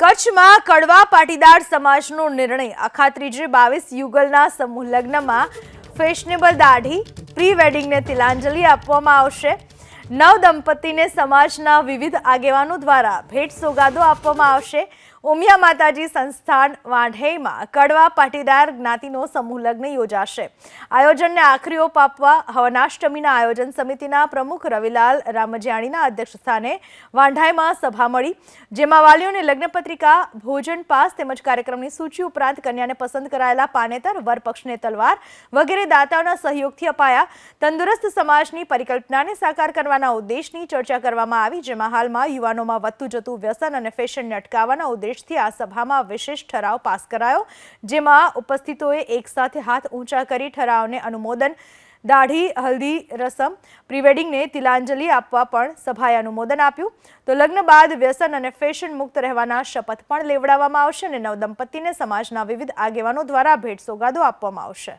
કચ્છમાં કડવા પાટીદાર સમાજનો નિર્ણય. અખાત્રીજે બાવીસ યુગલના સમૂહ લગ્નમાં ફેશનેબલ દાઢી પ્રી વેડિંગને તિલાંજલિ આપવામાં આવશે. નવ દંપતીને સમાજના વિવિધ આગેવાનો દ્વારા ભેટ સોગાદો આપવામાં આવશે. ઉમિયા માતાજી સંસ્થાન વાઢેયમાં કડવા પાટીદાર જ્ઞાતિનો સમૂહ લગ્ન યોજાશે. આયોજનને આખરી ઓપ આપવા હવનાષ્ટમીના આયોજન સમિતિના પ્રમુખ રવિલાલ રામજીયાણીના અધ્યક્ષસ્થાને વાંઢાઈમાં સભા મળી. જેમાં વાલીઓને લગ્નપત્રિકા ભોજન પાસ તેમજ કાર્યક્રમની સૂચિ ઉપરાંત કન્યાને પસંદ કરાયેલા પાનેતર, વરપક્ષને તલવાર વગેરે દાતાઓના સહયોગથી અપાયા. તંદુરસ્ત સમાજની પરિકલ્પનાને સાકાર કરવાના ઉદ્દેશની ચર્ચા કરવામાં આવી, જેમાં હાલમાં યુવાનોમાં વધતું જતું વ્યસન અને ફેશનને અટકાવવાના ઉદ્દેશથી આ સભામાં વિશેષ ઠરાવ પાસ કરાયો, જેમાં ઉપસ્થિતોએ એકસાથે હાથ ઊંચા કરી ઠરાવને અનુમોદન, દાઢી, હલ્દી, રસમ, પ્રીવેડિંગને તિલાંજલિ આપવા પણ સભાએ અનુમોદન આપ્યું. તો લગ્ન બાદ વ્યસન અને ફેશન મુક્ત રહેવાના શપથ પણ લેવડાવવામાં આવશે અને નવદંપતિને સમાજના વિવિધ આગેવાનો દ્વારા ભેટ સોગાદો આપવામાં આવશે.